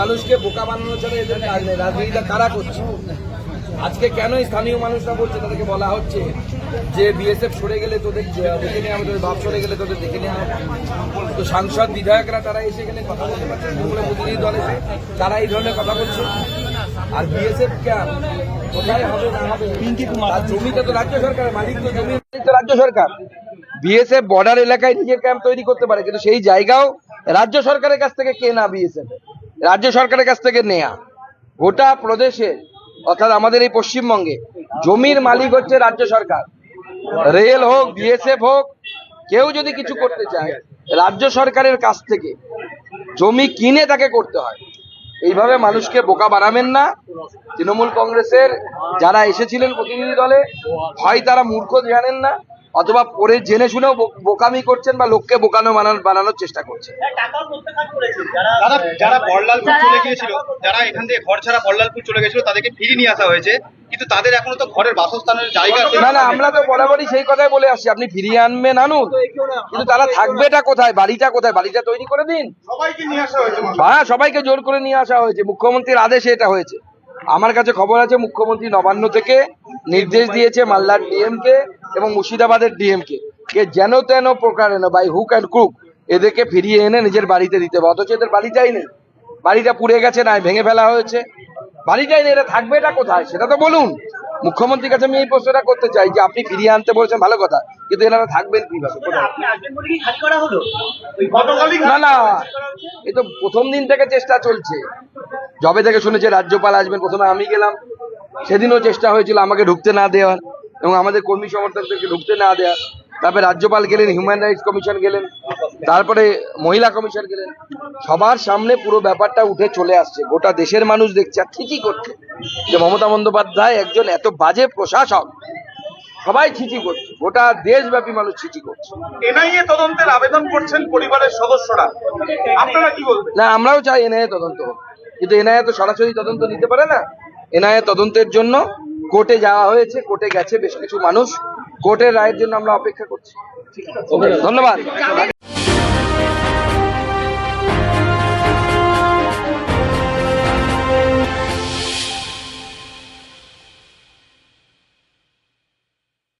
মানুষকে বোকা বানানো ছাড়া এদের কাজ নেই। রাজনীতিটা কারা করছে? আজকে কেন স্থানীয় মানুষরা বলছে তাদেরকে বলা হচ্ছে যে বিএসএফ সরে গেলে তোদের দেখে নেওয়া হবে তোদের বাপ সরে গেলে তোদের দেখে নেওয়া হবে তো সাংসদ বিধায়করা তারা এসে এখানে কথা বলতে পারছে। প্রতিনিধি দল এসে তারা এই ধরনের কথা বলছে। আর বিএসএফ কেন কোথায় হবে না হবে? তার জমিটা তো রাজ্য সরকার মালিক তো জমি তো রাজ্য সরকার। বিএসএফ বর্ডার এলাকায় নিজের ক্যাম্প তৈরি করতে পারে কিন্তু সেই জায়গাও রাজ্য সরকারের কাছ থেকে কেনা বিএসএফ। রাজ্য সরকারের কাছ থেকে নেয়া। গোটা প্রদেশে, অর্থাৎ আমাদের এই পশ্চিমবঙ্গে, জমির মালিক হচ্ছে রাজ্য সরকার। রেল হোক, বিএসএফ হোক, কেউ যদি কিছু করতে চায়, রাজ্য সরকারের কাছ থেকে জমি কিনে তাকে করতে হয়। এইভাবে মানুষকে বোকা বানাবেন না। তৃণমূল কংগ্রেসের যারা এসেছিলেন প্রতিনিধি দলে, হয় তারা মূর্খ জানেন না। অথবা পরে জেনে শুনেও বো- বোকামি করছেন বা লোককে বোকানো বানানো বানানোর চেষ্টা করছেন। দাদা যারা বড়লালপুর চলে গিয়েছিল যারা এখান থেকে ঘর ছাড়া বড়লালপুর চলে গেছিল তাদেরকে ফিরিয়ে নিয়ে আসা হয়েছে। কিন্তু তাদের এখনও তো ঘরের বাসস্থানের জায়গা না না আমরা তো বরাবরই সেই কথাই বলে আসছি। আপনি ফিরিয়ে আনবেন আনুন। কিন্তু তারা থাকবেটা কোথায়? বাড়িটা কোথায়? বাড়িটা তৈরি করে দিন। সবাইকে নিয়ে আসা হয়েছে হ্যাঁ সবাইকে জোর করে নিয়ে আসা হয়েছে। মুখ্যমন্ত্রীর আদেশে এটা হয়েছে। আমার কাছে খবর আছে মুখ্যমন্ত্রী নবান্ন থেকে নির্দেশ দিয়েছে মালদার ডিএম কে এবং মুর্শিদাবাদের ডিএম কে। কে যেন তেন প্রকারে না বাই হুক অ্যান্ড ক্রুক এদেরকে ফিরিয়ে এনে নিজের বাড়িতে দিতে হবে। অথচ এদের বাড়িটাই নেই। বাড়িটা পুড়ে গেছে না ভেঙে ফেলা হয়েছে। বাড়িটাই নেই এটা থাকবে এটা কোথায়? সেটা তো বলুন। মুখ্যমন্ত্রীর কাছে আমি এই প্রশ্নটা করতে চাই যে আপনি ফিরিয়ে আনতে বলছেন ভালো কথা। কিন্তু এনারা থাকবেন কীভাবে? না না এ তো প্রথম দিন থেকে চেষ্টা চলছে। জবে থেকে শুনেছে রাজ্যপাল আসবেন প্রথমে আমি গেলাম। সেদিনও চেষ্টা হয়েছিল আমাকে ঢুকতে না দেওয়ার। এবং আমাদের কর্মী সমর্থকদেরকে ঢুকতে না দেওয়ার তারপরে রাজ্যপাল গেলেন হিউম্যান রাইটস কমিশন গেলেন তারপরে মহিলা কমিশন গেলেন সবার সামনে পুরো ব্যাপারটা উঠে চলে আসছে। গোটা দেশের মানুষ দেখছে আর ঠিকই করছে যে মমতা বন্দ্যোপাধ্যায় একজন এত বাজে প্রশাসক। সবাই ছিচি করছে গোটা দেশব্যাপী মানুষ ছিচি করছে। এনআইএ তদন্তের আবেদন করছেন পরিবারের সদস্যরা। আপনারা কি বলবেন? না আমরাও চাই এনআইএ তদন্ত। কিন্তু এনআইএ তো সরাসরি তদন্ত নিতে পারে না। এনআইএ তদন্তের জন্য কোর্টে যাওয়া হয়েছে কোর্টে গেছে বেশ কিছু মানুষ। কোর্টের রায়ের জন্য আমরা অপেক্ষা করছি। ধন্যবাদ।